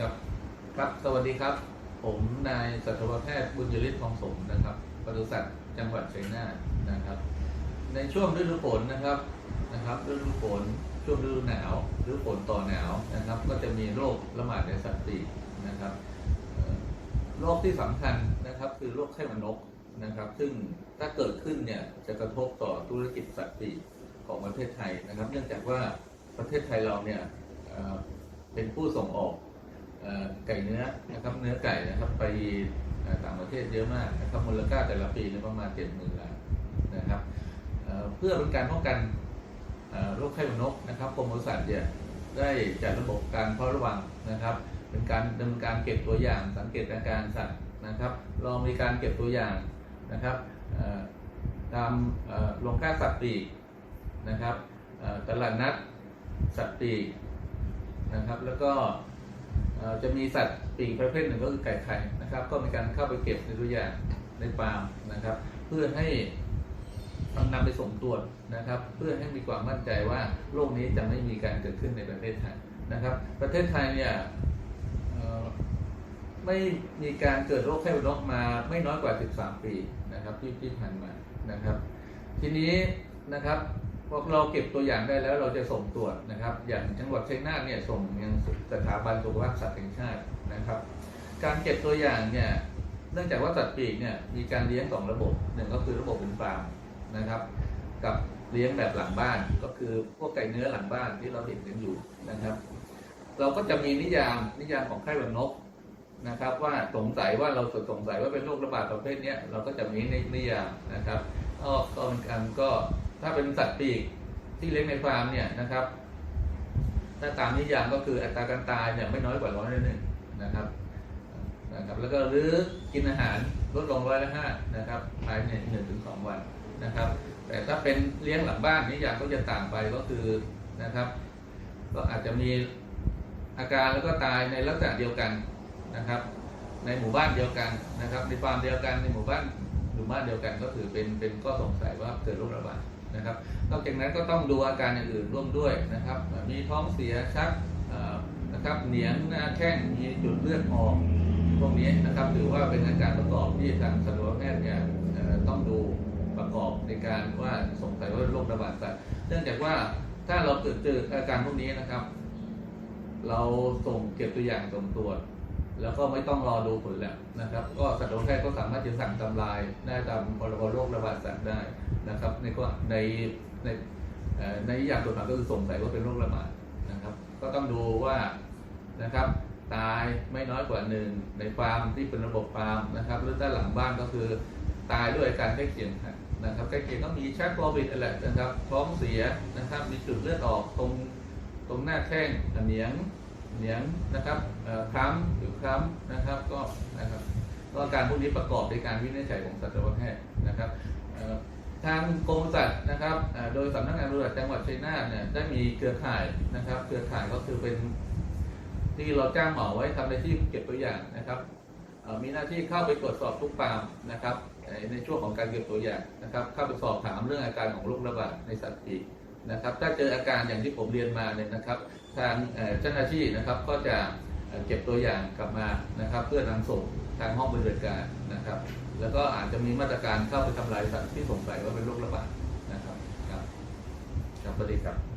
ครับ ครับ สวัสดีครับ ผมนายสัตวแพทย์บุญยฤทธิ์ทองสมนะครับปศุสัตว์จังหวัดชัยนาทนะครับ ในช่วงฤดูฝนนะครับนะครับฤดูฝนช่วงฤดูหนาวฤดูฝนต่อหนาวนะครับ ก็จะมีโรคระบาดในสัตว์ปีกนะครับโรคที่สำคัญนะครับคือโรคไข้หวัดนกนะครับ ซึ่งถ้าเกิดขึ้นเนี่ยจะกระทบต่อธุรกิจสัตว์ปีกของประเทศไทยนะครับ เนื่องจากว่าประเทศไทยเราเนี่ยเป็นผู้ส่งออก ไก่เนื้อนะครับเนื้อไก่นะครับไปต่างประเทศเยอะมากนะครับมูลค่าแต่ละปีเนี่ยประมาณเจ็ดหมื่นล้านนะครับเพื่อเป็นการป้องกันโรคไข้หวัดนกนะครับกรมปศุสัตว์เนี่ยได้จัดระบบการเฝ้าระวังนะครับ เป็นการดำเนินการเก็บตัวอย่าง สังเกตอาการสัตว์นะครับเรามีการเก็บตัวอย่างนะครับตามโรงฆ่าสัตว์ปีกนะครับตลาดนัดสัตว์ปีกนะครับแล้วก็ จะมีสัตว์ปีกประเภทหนึ่งก็คือไก่ไข่นะครับ ก็มีการเข้าไปเก็บในตัวอย่างในฟาร์มนะครับ เพื่อให้นำไปส่งตรวจนะครับ เพื่อให้มีความมั่นใจว่าโรคนี้จะไม่มีการเกิดขึ้นในประเทศไทยนะครับ ประเทศไทยเนี่ยไม่มีการเกิดโรคไข้หวัดนกมาไม่น้อยกว่า 13 ปีนะครับที่ที่ผ่านมานะครับ ทีนี้นะครับ พอเราเก็บตัวอย่างได้แล้วเราจะส่งตรวจนะครับ อย่างจังหวัดชัยนาทเนี่ยส่งยังสถาบันสุขภาพสัตว์แห่งชาตินะครับ การเก็บตัวอย่างเนี่ยเนื่องจากว่าสัตว์ปีกเนี่ยมีการเลี้ยงสองระบบหนึ่งก็คือระบบเป็นฟาร์มนะครับ กับเลี้ยงแบบหลังบ้านก็คือพวกไก่เนื้อหลังบ้านที่เราเห็นกันอยู่นะครับ เราก็จะมีนิยามนิยามของไข้หวัดนกนะครับ ว่าสงสัยว่าเราสงสัยว่าเป็นโรคระบาดประเภทนี้เราก็จะมีในนิยามนะครับก็ก็เป็นการก็ ถ้าเป็นสัตว์ปีกที่เลี้ยงในฟาร์มเนี่ยนะครับ ถ้าตามนิยามก็คืออัตราการตายเนี่ยไม่น้อยกว่าร้อยละหนึ่งนะครับนะครับแล้วก็หรือกินอาหารลดลงร้อยละห้านะครับภายในหนึ่งถึงสองวันนะครับ แต่ถ้าเป็นเลี้ยงหลังบ้านนิยามก็จะต่างไปก็คือนะครับ ก็อาจจะมีอาการแล้วก็ตายในลักษณะเดียวกันนะครับ ในหมู่บ้านเดียวกันนะครับ ในฟาร์มเดียวกันในหมู่บ้านหมู่บ้านเดียวกันก็ถือเป็นเป็นข้อสงสัยว่าเกิดโรคระบาด นะครับ นอกจากนั้นก็ต้องดูอาการอย่างอื่นร่วมด้วยนะครับ มีท้องเสียชักนะครับเหนียงหน้าแข้งมีจุดเลือดออกพวกนี้นะครับถือว่าเป็นอาการประกอบที่ทางสัตวแพทย์เนี่ยต้องดูประกอบในการว่าสงสัยว่าโรคระบาดสัตว์เนื่องจากว่าถ้าเราเกิดเจออาการพวกนี้นะครับ เราส่งเก็บตัวอย่างส่งตรวจ แล้วก็ไม่ต้องรอดูผลแล้วนะครับ ก็สัตวแพทย์ก็สามารถจะสั่งทำลายได้ตามพรบโรคระบาดสัตว์ได้นะครับ ในก็ในในในอย่างตัวหมายก็คือสงสัยว่าเป็นโรคระบาดนะครับ ก็ต้องดูว่านะครับตายไม่น้อยกว่าหนึ่งในฟาร์มที่เป็นระบบฟาร์มนะครับหรือด้านหลังบ้านก็คือตายด้วยอาการใกล้เคียงนนะครับใกล้เคียงก็มีชักโควิดอะไรนะครับท้องเสียนะครับมีจุดเลือดออกตรงตรงหน้าแข้งเหนียง เหนียงนะครับคล้ำผิวคล้ำนะครับก็นะครับก็อาการพวกนี้ประกอบในการวินิจฉัยของสัตวแพทย์นะครับทางกรมสัตว์นะครับโดยสำนักงานปศุสัตว์จังหวัดชัยนาทเนี่ยได้มีเครือข่ายนะครับ เครือข่ายก็คือเป็นที่เราจ้างหมาไว้ทำในที่เก็บตัวอย่างนะครับมีหน้าที่เข้าไปตรวจสอบทุกฟาร์มนะครับในช่วงของการเก็บตัวอย่างนะครับ เข้าไปสอบถามเรื่องอาการของโรคระบาดในสัตว์ปีกนะครับ ถ้าเจออาการอย่างที่ผมเรียนมาเนี่ยนะครับ ทางเจ้าหน้าที่นะครับก็จะเก็บตัวอย่างกลับมานะครับ เพื่อนำส่งทางห้องปฏิบัติการนะครับ แล้วก็อาจจะมีมาตรการเข้าไปทำลายสัตว์ที่สงสัยว่าเป็นโรคระบาดนะครับครับครับสวัสดีครับ